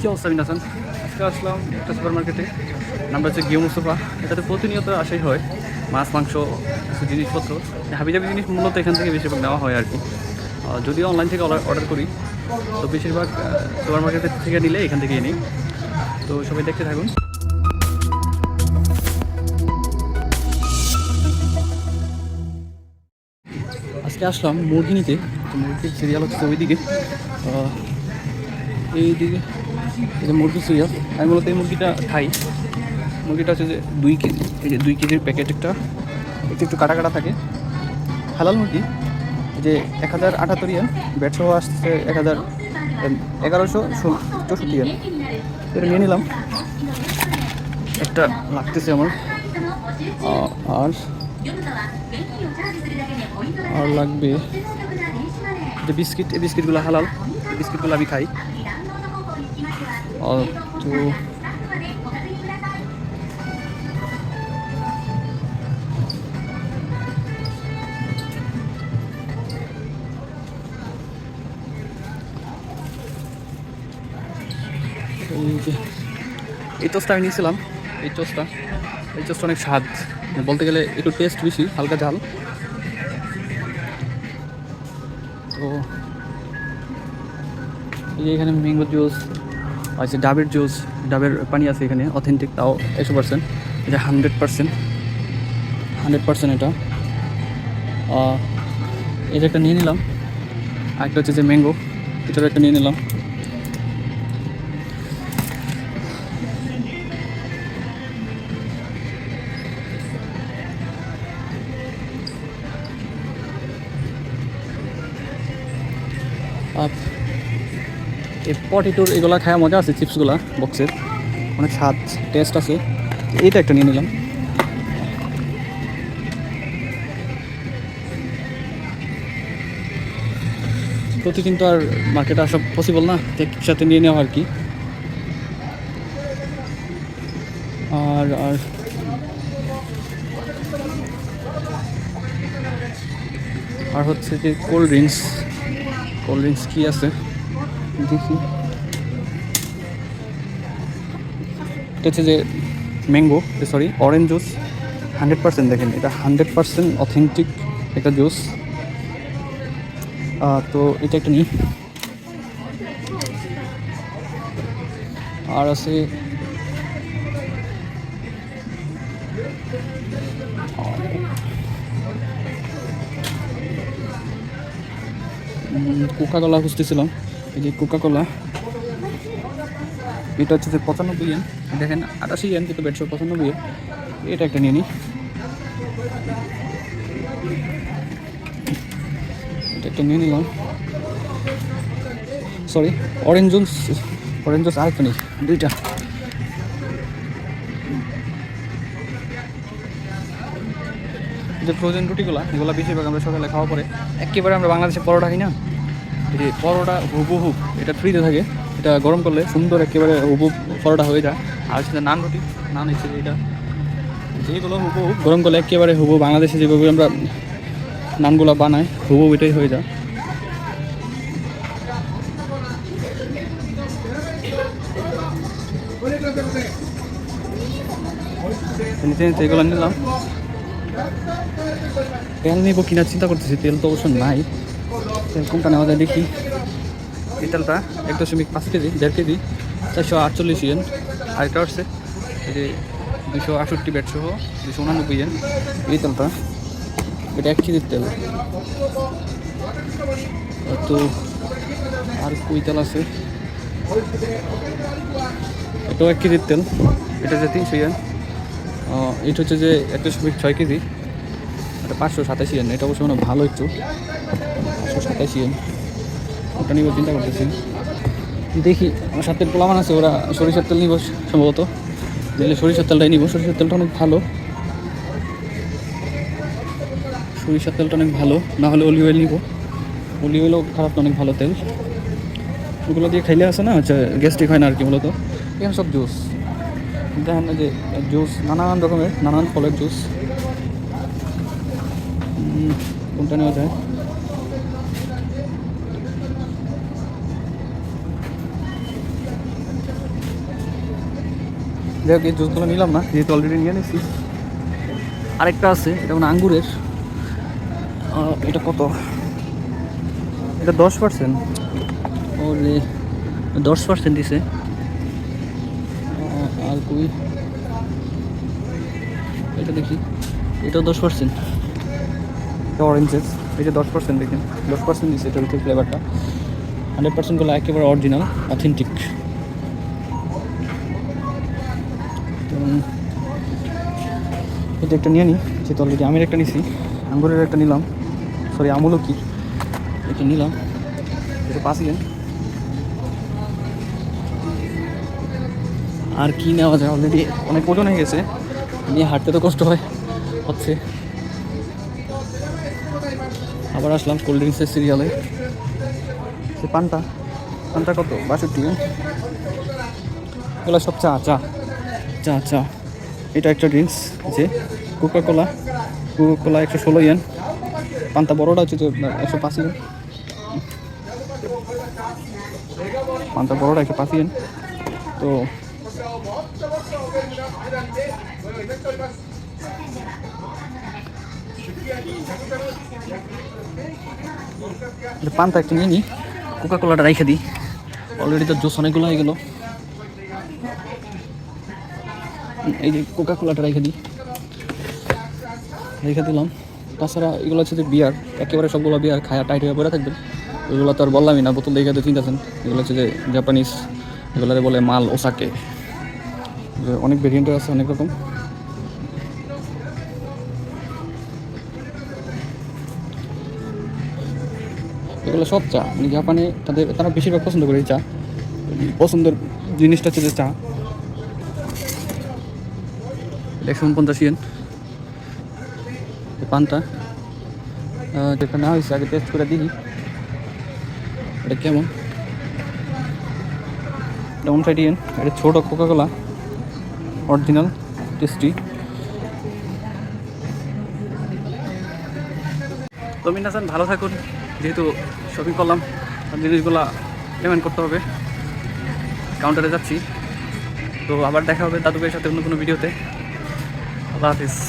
কি অবস্থা হাসান আজকে আসলাম একটা সুপার মার্কেটে নামটা হচ্ছে গিয়ে মুস্তফা। এটাতে প্রতিনিয়ত আসাই হয়। মাছ, মাংস, কিছু জিনিসপত্র। হাবিজাবি জিনিস মূলত এখান থেকে বেশিরভাগ নেওয়া হয় আর কি যদিও অনলাইন থেকে অর্ডার করি, তো বেশিরভাগ সুপার মার্কেট থেকে নিলে এখান থেকেই নিই। তো সবাই দেখতে থাকুন। আজকে আসলাম মুরগি নিতে। মুরগির সিরিয়াল হচ্ছে ওইদিকে। এইদিকে, এই যে মুরগির সিরিয়াল আমি মূলত এই মুরগিটা খাই। মুরগিটা হচ্ছে যে দুই কেজি, এই যে দুই কেজির প্যাকেট একটা। একটু একটু কাটা কাটা থাকে। হালাল মুরগি যে এক হাজার আটাত্তর ইয়ান, ব্যাট সহ আসছে এক হাজার এগারোশো চৌষট্টি ইয়ান। এটা নিয়ে নিলাম। একটা লাগতেছে আমার। আর আর লাগবে যে বিস্কিট, এই বিস্কিটগুলো হালাল। বিস্কিটগুলো আমি খাই। আহ, তো এই যে আমি নিয়েছিলাম। এই টোস্টটা এই টোস্টটা অনেক স্বাদ। বলতে গেলে একটু টেস্ট বেশি হালকা ঝাল। তো এই এখানে ম্যাঙ্গো জুস আছে ডাবের জুস, ডাবের পানি আছে এখানে অথেন্টিক তাও, একশো পার্সেন্ট এটা হান্ড্রেড পার্সেন্ট হান্ড্রেড পার্সেন্ট এটা। এটা একটা নিয়ে নিলাম। আরেকটা হচ্ছে যে ম্যাঙ্গো এটারও একটা নিয়ে নিলাম। আর এই পটেটোর এগুলা খাওয়া মজা আছে চিপসগুলা বক্সের অনেক স্বাদ টেস্ট আছে। এইটা একটা নিয়ে নিলাম। প্রতিদিন তো আর মার্কেটে আসা পসিবল না একসাথে নিয়ে নেওয়া আর কি। আর আর আর হচ্ছে যে কোল্ড ড্রিঙ্কস কোল্ড ড্রিঙ্কস কী আছে? দেখি। এটা হচ্ছে যে mango sorry orange juice hundred percent দেখেন, এটা হান্ড্রেড পার্সেন্ট অথেন্টিক একটা জুস তো এটা একটা নিই। আর আছে কোকা কোলা খুঁজতেছিলাম। এই যে কোকা কোলা এটা হচ্ছে পঁচানব্বই ইয়েন দেখেন, আটাশি ইয়েন কিন্তু বেডশো পঁচানব্বই এটা একটা নিয়ে নিই এটা একটা নিয়ে নিলাম। Sorry orange juice orange juice আরেকটা নিই, দুইটা। যে ফ্রোজেন রুটিগুলো, এগুলো বেশিরভাগ আমরা সকালে খাওয়া পরে। একেবারে আমরা বাংলাদেশে পরোটা খাই না। যে পরোটা হুবহু এটা ফ্রিতে থাকে। এটা গরম করলে সুন্দর একেবারে হুবু পরোটা হয়ে যায়। আর হচ্ছে নান রুটি, নান হচ্ছে এটা। যেগুলো হুবহু গরম করলে একেবারে হুবু বাংলাদেশে যেভাবে আমরা নানগুলো বানাই হুবহু এটাই হয়ে যায়। এগুলো নিলাম। তেল নেব কিনার চিন্তা করতেছি, তেল তো অবশ্য নাই। কোনটা নেওয়া যায় দেখি। এই তেলটা এক দশমিক পাঁচ কেজি, দেড় কেজি, চারশো আটচল্লিশ ইয়েন আরেকটা হচ্ছে এই যে দুশো আষট্টি ব্যাট সহ দুশো উনানব্বই ইয়েন এই তেলটা, এটা এক কেজির তেল। তো আর কুই তেল আছে? এটাও এক কেজির তেল। এটা হচ্ছে তিনশো ইয়েন এটা হচ্ছে যে এক দশমিক ছয় কেজি। এটা পাঁচশো সাতাশি এন এটা অবশ্য মানে ভালো একটু। পাঁচশো সাতাশি এন ওটা নিয়ে চিন্তা করতেছি। দেখি, আমার সাথে পোলামান আছে, ওরা সরিষার তেল নিব সম্ভবত। নিলে সরিষার তেলটাই নিব। সরিষার তেলটা অনেক ভালো। সরিষার তেলটা অনেক ভালো। না হলে অলিভ অয়েল নিব। অলিভ অয়েলও খারাপ অনেক ভালো তেল। ওগুলো দিয়ে খাইলে আছে না, হচ্ছে গ্যাস্ট্রিক হয় না আর কি মূলত। এখানে সব জুস দেখেন যে জুস নানান রকমের, নানান ফলের জুস কোনটা নেওয়া যায়? হোক, এই জুসগুলো নিলাম না, যেহেতু অলরেডি নিয়ে নিয়েছি আরেকটা আছে, এটা মানে আঙ্গুরের। এটা কত? এটা দশ পার্সেন্ট ওরে, দশ পার্সেন্ট দিছে। আর কই? এটা দেখি, এটাও দশ পার্সেন্ট এটা অরেঞ্জেস এটা দশ পার্সেন্ট দেখেন, দশ পার্সেন্ট দিচ্ছে এটার ভিতরে ফ্লেভারটা হান্ড্রেড পার্সেন্টগুলো একেবারে অরিজিনাল অথেন্টিক এটা একটা নিয়ে নিই যেহেতু অলরেডি আমের একটা নিছি, আঙ্গুরের একটা নিলাম। সরি আমুলও কি? এটা নিলাম এটা পাঁচ আর কি নেওয়া যায়? অলরেডি অনেক ওজন হয়ে গেছে। নিয়ে হাঁটতে তো কষ্ট হয়, হচ্ছে। আবার আসলাম কোল্ড ড্রিঙ্কসের সিরিয়ালে সে পানটা? পানটা কত? বাষট্টি এগুলো সব চা চা। চা চা। এটা একটা ড্রিঙ্কস যে কোকা কোলা কোকা কোলা একশো ষোলো ইয়েন পান্তা বড়টা হচ্ছে একশো পাঁচ ইয়েন পান্তা বড়টা একশো পাঁচ ইয়েন তো পান্তা একটা নিয়ে নিই কোকা কোলাটা রেখে দিই অলরেডি তো জুস অনেকগুলো হয়ে গেল। এই যে কোকা কোলাটা রেখে দিই রেখে দিলাম। তাছাড়া এগুলো হচ্ছে যে বিয়ার একেবারে সবগুলো বিয়ার খায়া টাইট হয়ে পড়ে থাকবে। ওইগুলো তো আর বললামই না, বোতল দেখে তো চিন্তাছেন এগুলো হচ্ছে যে জাপানিজ এগুলোরে বলে মাল, ওসাকে। অনেক ভেরিয়েন্টের আছে, অনেক রকম। এগুলো সব চা। মানে জাপানে তাদের, তারা বেশিরভাগ পছন্দ করে এই চা। পছন্দের জিনিসটা হচ্ছে যে চা। একশো উনপঞ্চাশ ইয়েন পানটা। যেটা নেওয়া হয়েছে, আগে টেস্ট করে দিই এটা কেমন? এটা উনষাট ইয়েন এটা ছোটো কোকাকোলা অরিজিনাল টেস্টি তো মিনাসান ভালো থাকুন। যেহেতু শপিং করলাম জিনিসগুলো পেমেন্ট করতে হবে। কাউন্টারে যাচ্ছি। তো আবার দেখা হবে দাদু ভাইয়ের সাথে অন্য কোনো ভিডিওতে আল্লাহ হাফিজ।